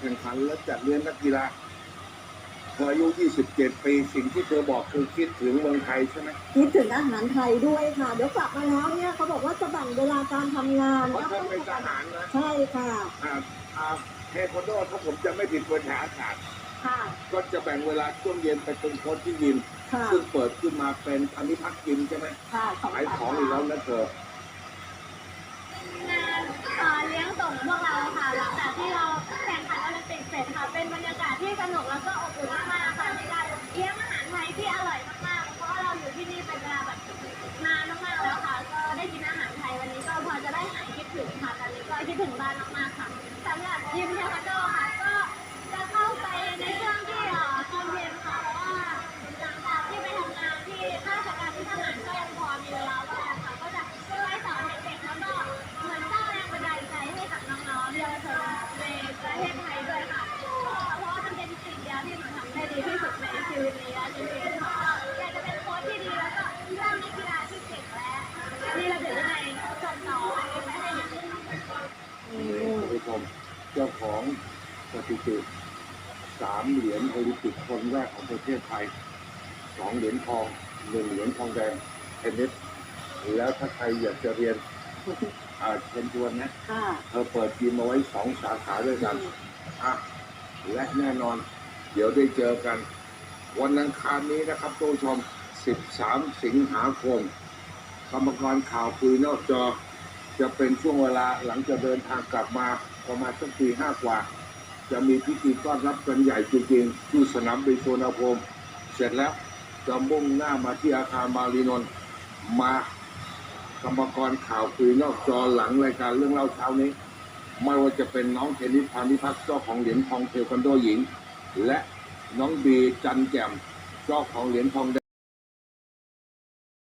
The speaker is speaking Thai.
แข่งขันและจัดเลี้ยงนักกีฬาเธออายุ 27 ปี สิ่งที่เธอบอกคือคิดถึงเมืองไทยใช่ไหมคิดถึงอาหารไทยด้วยค่ะ เดี๋ยวกลับมาแล้วเนี่ยเขาบอกว่าจะแบ่งเวลาการทำงานเพราะแล้วเธก็อเป็นทหารนะใช่ค่ะอ่าอ่าเทควันโดถ้าผมจะไม่ผิดเป็นทหารอากาศค่ะก็จะแบ่งเวลาช่วงเย็นไปเป็นโค้ชที่ยิมค่ะซึ่งเปิดขึ้นมาเป็นพันธิพักยิมใช่ไหมค่ะขายของอีกแล้วนะเธอ งานเอ่อเลี้ยงส่ง ท่านผู้ชมเจ้าของสถิติสามเหรียญโอลิมปิกคนแรกของประเทศไทยสองเหรียญทองหนึ่งเหรียญทองแดงเทนนิสแล้วถ้าใครอยากจะเรียนอ่าเชิญชวนนะค่ะเธอเปิดทีมเอาไว้สองสาขาด้วยกันอะและแน่นอน เดี๋ยวได้เจอกัน วันอังคารนี้นะครับท่านผู้ชม 13 สิงหาคมกรรมกรข่าวคุยนอกจอ จะเป็นช่วงเวลาหลังจากเดินทางกลับมาประมาณสักตีห้ากว่า จะมีพิธีต้อนรับกันใหญ่จริงๆที่สนามบินสุวรรณภูมิเสร็จแล้วจะมุ่งหน้ามาที่อาคารมารีนนท์มากรรมกรข่าวคุยนอกจอหลังรายการเรื่องเล่าเช้านี้ ไม่ว่าจะเป็นน้องเทนนิสพานิพักษ์เจ้าของเหรียญทองเทควันโดหญิง และน้องบีจันแจ่มเจ้าของเหรียญทองแดง